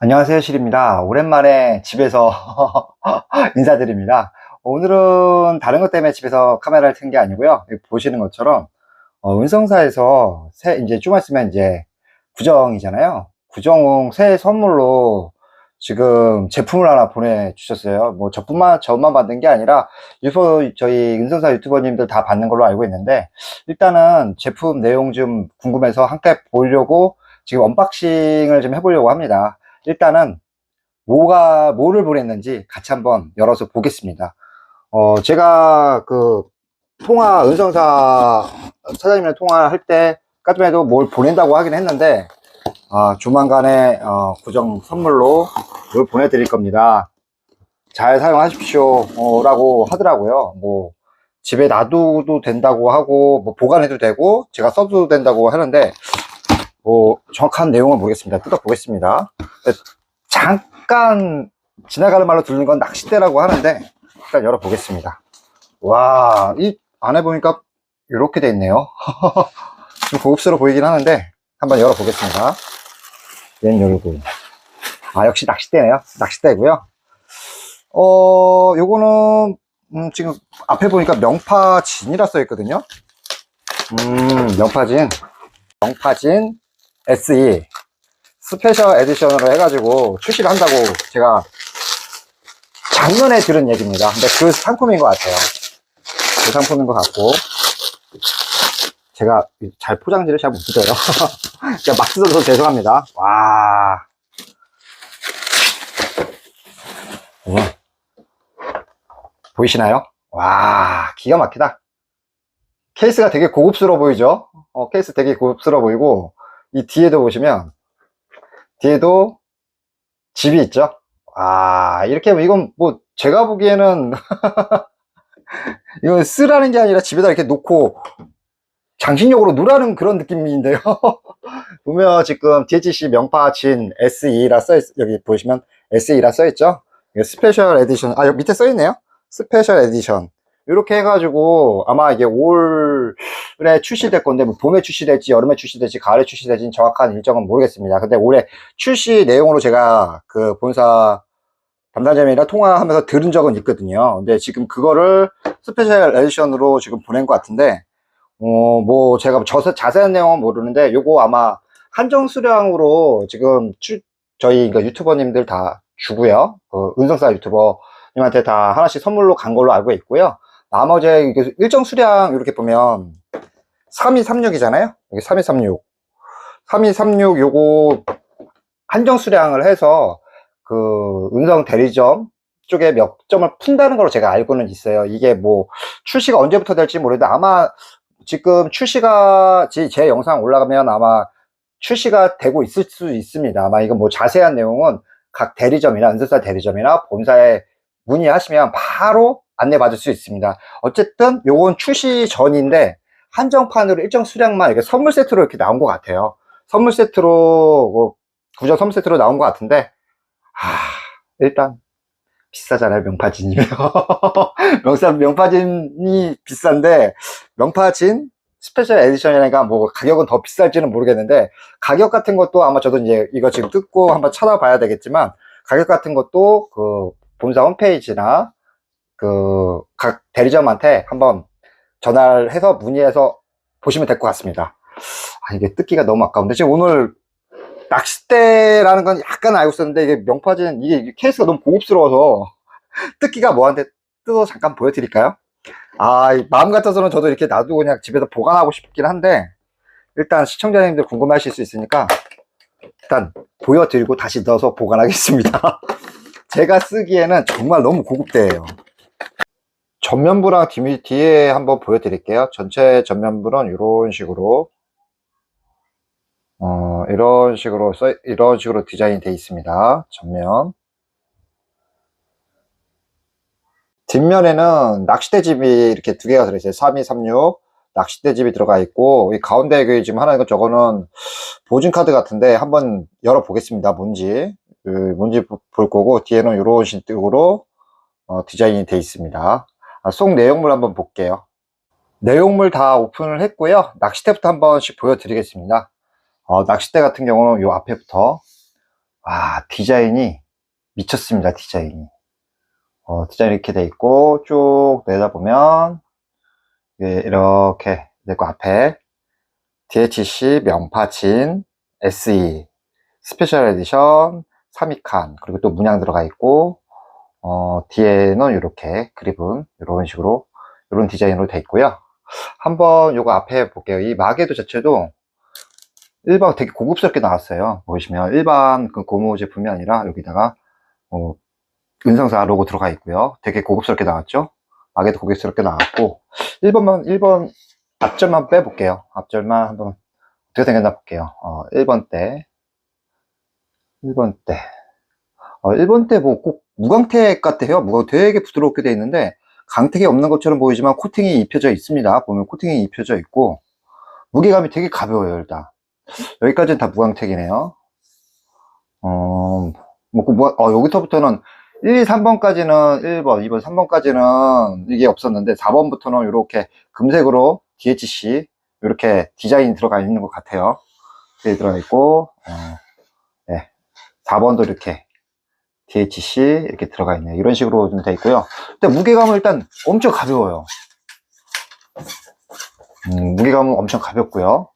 안녕하세요 실입니다. 오랜만에 집에서 인사드립니다. 오늘은 다른 것 때문에 집에서 카메라를 튼 게 아니고요. 보시는 것처럼 어, 운성사에서 새 이제 좀 있으면 이제 구정이잖아요. 구정 새 선물로 지금 제품을 하나 보내주셨어요. 뭐 저뿐만 저만 받는 게 아니라 유튜버 저희 은성사 유튜버님들 다 받는 걸로 알고 있는데 일단은 제품 내용 좀 궁금해서 함께 보려고 지금 언박싱을 좀 해보려고 합니다 일단은 뭐가 뭐를 보냈는지 같이 한번 열어서 보겠습니다. 어 제가 그 통화 은성사 사장님이랑 통화할 때까지만 뭘 보낸다고 하긴 했는데 아, 조만간에 어, 구정 선물로 뭘 보내드릴 겁니다. 잘 사용하십시오 어, 라고 하더라고요. 뭐 집에 놔둬도 된다고 하고 뭐 보관해도 되고 제가 써도 된다고 하는데 뭐 정확한 내용은 모르겠습니다. 뜯어 보겠습니다. 잠깐 지나가는 말로 들리는 건 낚싯대라고 하는데 일단 열어 보겠습니다. 와, 이 안에 보니까 이렇게 돼 있네요. 좀 고급스러워 보이긴 하는데 한번 열어 보겠습니다. 얘는 열고 아 역시 낚싯대네요. 낚싯대고요. 어, 요거는 음, 지금 앞에 보니까 명파진이라 써 있거든요. 음, 명파진, 명파진 SE 스페셜 에디션으로 해가지고 출시를 한다고 제가 작년에 들은 얘기입니다. 근데 그 상품인 것 같아요. 그 상품인 것 같고 제가 잘 포장지를 잘 못 드려요. 제가 막 뜯어서 죄송합니다. 와. 우와. 보이시나요? 와, 기가 막히다. 케이스가 되게 고급스러워 보이죠? 어, 케이스 되게 고급스러워 보이고, 이 뒤에도 보시면, 뒤에도 집이 있죠? 아, 이렇게, 이건 뭐, 제가 보기에는, 이건 쓰라는 게 아니라 집에다 이렇게 놓고, 장식용으로 놓으라는 그런 느낌인데요. 보면 지금 DHC 명파진 SE라 써있, 여기 보시면 SE라 써있죠? 스페셜 에디션, 아, 여기 밑에 써있네요? 스페셜 에디션. 이렇게 해가지고 아마 이게 올해 출시될 건데 뭐 봄에 출시될지 여름에 출시될지 가을에 출시될지 정확한 일정은 모르겠습니다. 근데 올해 출시 내용으로 제가 그 본사 담당자님이랑 통화하면서 들은 적은 있거든요. 근데 지금 그거를 스페셜 에디션으로 지금 보낸 것 같은데 어 뭐 제가 저 자세한 내용은 모르는데 요거 아마 한정 수량으로 지금 추, 저희 그 유튜버님들 다 주고요. 그 은성사 유튜버님한테 다 하나씩 선물로 간 걸로 알고 있고요. 나머지 일정 수량 이렇게 보면 3236이잖아요. 여기 3236. 3236 요거 한정 수량을 해서 그 은성 대리점 쪽에 몇 점을 푼다는 걸로 제가 알고는 있어요. 이게 뭐 출시가 언제부터 될지 모르는데 아마 지금 출시가 제, 제 영상 올라가면 아마 출시가 되고 있을 수 있습니다. 아마 이건 뭐 자세한 내용은 각 대리점이나 은성사 대리점이나 본사에 문의하시면 바로 안내 받을 수 있습니다. 어쨌든 요건 출시 전인데 한정판으로 일정 수량만 이렇게 선물 세트로 이렇게 나온 것 같아요. 선물 세트로 뭐 구정 선물 세트로 나온 것 같은데 아 일단 비싸잖아요 명파진이면 명사 명파진이 비싼데 명파진 스페셜 에디션이니까 뭐 가격은 더 비쌀지는 모르겠는데 가격 같은 것도 아마 저도 이제 이거 지금 뜯고 한번 찾아봐야 되겠지만 가격 같은 것도 그 본사 홈페이지나 그 각 대리점한테 한번 전화를 해서 문의해서 보시면 될 것 같습니다. 아, 이게 뜯기가 너무 아까운데 지금 오늘 낚싯대라는 건 약간 알고 있었는데 이게 명파진 이게 케이스가 너무 고급스러워서 뜯기가 뭐한테 뜯어 잠깐 보여드릴까요? 아 마음 같아서는 저도 이렇게 놔두고 그냥 집에서 보관하고 싶긴 한데 일단 시청자님들 궁금하실 수 있으니까 일단 보여드리고 다시 넣어서 보관하겠습니다. 제가 쓰기에는 정말 너무 고급대예요. 전면부랑 뒤, 뒤에 한번 보여드릴게요. 전체 전면부는 이런 식으로 어, 이런 식으로 써, 이런 식으로 디자인 되어 있습니다. 전면. 뒷면에는 낚싯대 집이 이렇게 두 개가 들어있어요. 3236 낚싯대 집이 들어가 있고 이 가운데 그 지금 하나 이거 저거는 보증 카드 같은데 한번 열어 보겠습니다. 뭔지 그 뭔지 볼 거고 뒤에는 이런 식으로 어, 디자인이 되어 있습니다. 아, 속 내용물 한번 볼게요. 내용물 다 오픈을 했고요. 낚싯대부터 한 번씩 보여드리겠습니다. 어, 낚싯대 같은 경우는 이 앞에부터 와, 디자인이 미쳤습니다, 디자인이. 어, 디자인 이렇게 돼 있고, 쭉 내다보면, 예, 이렇게, 내거 앞에, DHC 명파진 SE 스페셜 에디션 3위칸, 그리고 또 문양 들어가 있고, 어, 뒤에는 이렇게 그립은 이런 식으로, 이런 디자인으로 돼 있고요. 한번 요거 앞에 볼게요. 이 마개도 자체도 일반 되게 고급스럽게 나왔어요. 보시면 일반 그 고무 제품이 아니라 여기다가 어, 은성사 로고 들어가 있고요. 되게 고급스럽게 나왔죠. 마개도 고급스럽게 나왔고 1번만 1번 앞절만 빼볼게요. 앞절만 한번 어떻게 생겼나 볼게요. 어, 1번 때 1번 때 어, 1번 때 뭐 꼭 무광택 같아요. 무광 되게 부드럽게 돼 있는데 강택이 없는 것처럼 보이지만 코팅이 입혀져 있습니다. 보면 코팅이 입혀져 있고 무게감이 되게 가벼워요. 일단 여기까지는 다 무광택이네요. 어, 뭐, 그 뭐, 어, 여기서부터는 1, 2, 3번까지는 1번, 2번, 3번까지는 이게 없었는데 4번부터는 이렇게 금색으로 DHC 이렇게 디자인 들어가 있는 것 같아요. 들어가 있고, 어, 네. 4번도 이렇게 DHC 이렇게 들어가 있네요. 이런 식으로 좀돼 있고요. 근데 무게감은 일단 엄청 가벼워요. 음, 무게감은 엄청 가볍고요.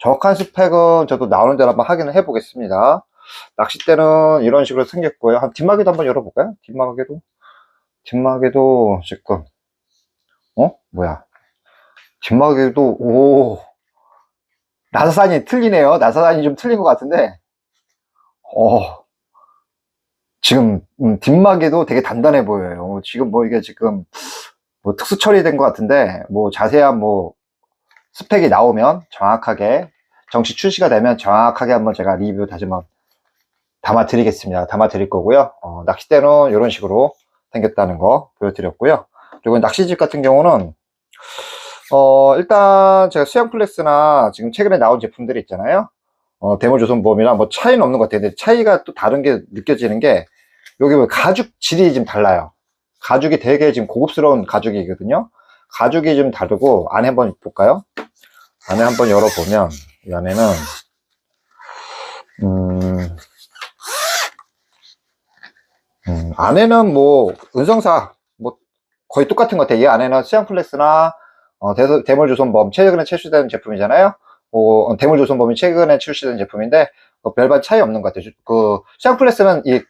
정확한 스펙은 저도 나오는 대로 한번 확인을 해 보겠습니다. 낚싯대는 이런 식으로 생겼고요. 한 뒷마개도 한번 열어볼까요? 뒷마개도 뒷마개도 지금 어 뭐야 뒷마개도 오 나사산이 틀리네요. 나사산이 좀 틀린 것 같은데 어 지금 음, 뒷마개도 되게 단단해 보여요. 지금 뭐 이게 지금 뭐 특수 처리된 것 같은데 뭐 자세한 뭐 스펙이 나오면 정확하게 정식 출시가 되면 정확하게 한번 제가 리뷰 다시 한번 담아 드리겠습니다. 담아 드릴 거고요. 어, 낚싯대는 이런 식으로 생겼다는 거 보여드렸고요. 그리고 낚시집 같은 경우는 어, 일단 제가 수영 플렉스나 지금 최근에 나온 제품들이 있잖아요. 어, 데모 조선보험이나 뭐 차이는 없는 것 같아요. 근데 차이가 또 다른 게 느껴지는 게 여기 뭐 가죽 질이 좀 달라요. 가죽이 되게 지금 고급스러운 가죽이거든요. 가죽이 좀 다르고 안에 한번 볼까요? 안에 한번 열어보면 이 안에는 음, 음, 안에는 뭐 은성사 뭐 거의 똑같은 것 같아요. 이 안에는 수양플렉스나 어, 대- 대물조선범 최근에 출시된 제품이잖아요. 어, 대물조선범이 최근에 출시된 제품인데 어, 별반 차이 없는 것 같아요. 그 수양플렉스는 이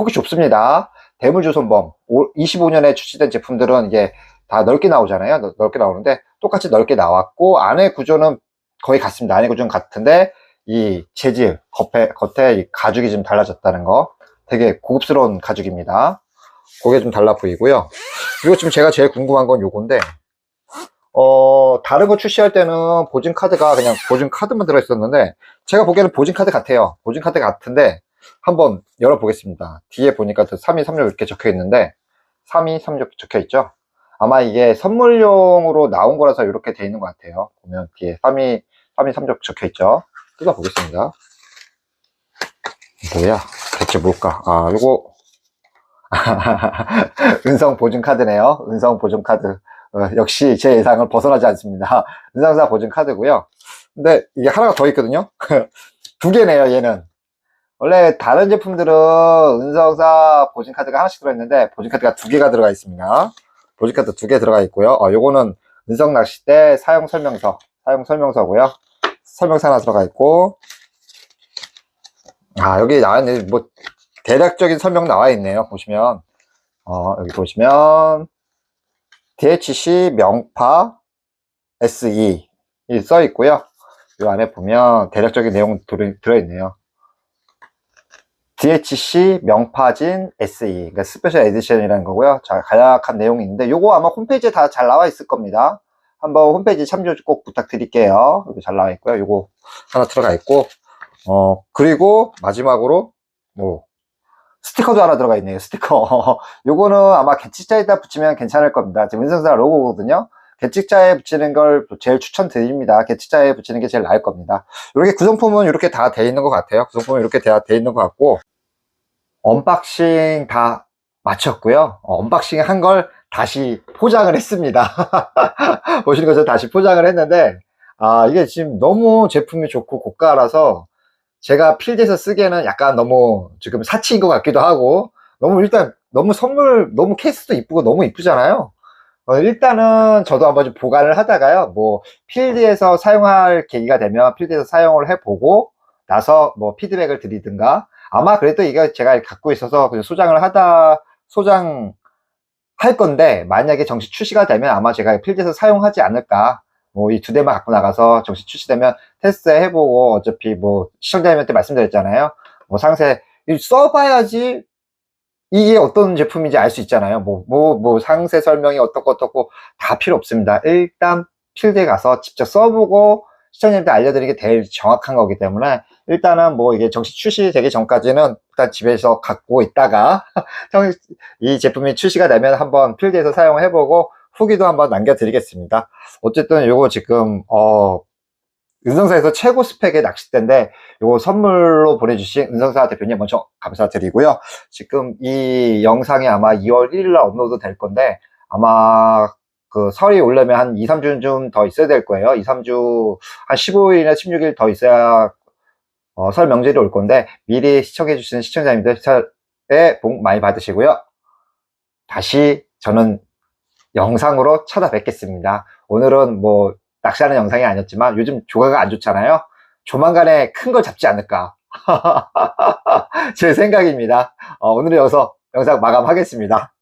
폭이 좁습니다. 대물조선범 25년에 출시된 제품들은 이게 다 넓게 나오잖아요. 넓- 넓게 나오는데 똑같이 넓게 나왔고 안에 구조는 거의 같습니다. 안에 구조는 같은데 이 재질 겉에 겉에 이 가죽이 좀 달라졌다는 거 되게 고급스러운 가죽입니다. 그게 좀 달라 보이고요. 그리고 지금 제가 제일 궁금한 건 요건데 어 다른 거 출시할 때는 보증 카드가 그냥 보증 카드만 들어 있었는데 제가 보기에는 보증 카드 같아요. 보증 카드 같은데 한번 열어보겠습니다. 뒤에 보니까 3236 이렇게 적혀 있는데 3236 적혀 있죠. 아마 이게 선물용으로 나온 거라서 이렇게 돼 있는 것 같아요. 보면 뒤에 32, 3236 적혀 있죠. 뜯어보겠습니다. 뭐야? 대체 뭘까? 아, 요거. 은성 보증 카드네요. 은성 보증 카드. 어, 역시 제 예상을 벗어나지 않습니다. 은성사 보증 카드고요. 근데 이게 하나가 더 있거든요. 두 개네요, 얘는. 원래 다른 제품들은 은성사 보증 카드가 하나씩 들어있는데 보증 카드가 두 개가 들어가 있습니다. 보증 카드 두 개 들어가 있고요. 어, 요거는 은성 낚싯대 사용 설명서, 사용 설명서고요. 설명서 하나 들어가 있고, 아, 여기 나와 있네. 뭐, 대략적인 설명 나와 있네요. 보시면. 어, 여기 보시면, DHC 명파 SE 이써 있고요. 이 안에 보면 대략적인 내용 들어, 들어있네요. DHC 명파진 SE, 그러니까 스페셜 에디션이라는 거고요. 자, 간략한 내용이 있는데, 요거 아마 홈페이지에 다 잘 나와 있을 겁니다. 한번 홈페이지 참조 꼭 부탁드릴게요. 여기 잘 나와 있고요. 요거 하나 들어가 있고, 어, 그리고 마지막으로, 뭐, 스티커도 하나 들어가 있네요, 스티커. 요거는 아마 개칙자에다 붙이면 괜찮을 겁니다. 지금 은성사 로고거든요. 개칙자에 붙이는 걸 제일 추천드립니다. 개칙자에 붙이는 게 제일 나을 겁니다. 이렇게 구성품은 이렇게 다 돼 있는 것 같아요. 구성품은 이렇게 다 돼 있는 것 같고, 언박싱 다 마쳤고요. 어, 언박싱 한 걸 다시 포장을 했습니다. 보시는 것처럼 다시 포장을 했는데, 아, 이게 지금 너무 제품이 좋고 고가라서 제가 필드에서 쓰기에는 약간 너무 지금 사치인 것 같기도 하고, 너무 일단, 너무 선물, 너무 케이스도 이쁘고 너무 이쁘잖아요. 어, 일단은 저도 한번 좀 보관을 하다가요, 뭐, 필드에서 사용할 계기가 되면 필드에서 사용을 해보고, 나서 뭐 피드백을 드리든가, 아마 그래도 이거 제가 갖고 있어서 그냥 소장을 하다, 소장, 할 건데, 만약에 정식 출시가 되면 아마 제가 필드에서 사용하지 않을까. 뭐, 이 두 대만 갖고 나가서 정식 출시되면 테스트 해보고, 어차피 뭐, 시청자님한테 말씀드렸잖아요. 뭐, 상세, 이 써봐야지, 이게 어떤 제품인지 알 수 있잖아요. 뭐, 뭐, 뭐, 상세 설명이 어떻고 어떻고 다 필요 없습니다. 일단 필드에 가서 직접 써보고, 시청자님한테 알려드리는 게 제일 정확한 거기 때문에, 일단은 뭐, 이게 정식 출시되기 전까지는 일단 집에서 갖고 있다가, 정- 이 제품이 출시가 되면 한번 필드에서 사용해보고 후기도 한번 남겨드리겠습니다. 어쨌든 요거 지금 어 은성사에서 최고 스펙의 낚싯대인데 요거 선물로 보내주신 은성사 대표님 먼저 감사드리고요. 지금 이 영상이 아마 2월 1일 날 업로드 될 건데 아마 그 설이 오려면 한 2, 3주 좀더 있어야 될 거예요. 2, 3주 한 15일이나 16일 더 있어야 어, 설 명절이 올 건데 미리 시청해 주시는 시청자님들 설에 복 많이 받으시고요. 다시 저는 영상으로 찾아뵙겠습니다. 오늘은 뭐 낚시하는 영상이 아니었지만 요즘 조가가 안 좋잖아요. 조만간에 큰 걸 잡지 않을까. 제 생각입니다. 어, 오늘은 여기서 영상 마감하겠습니다.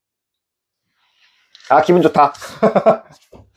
아, 기분 좋다.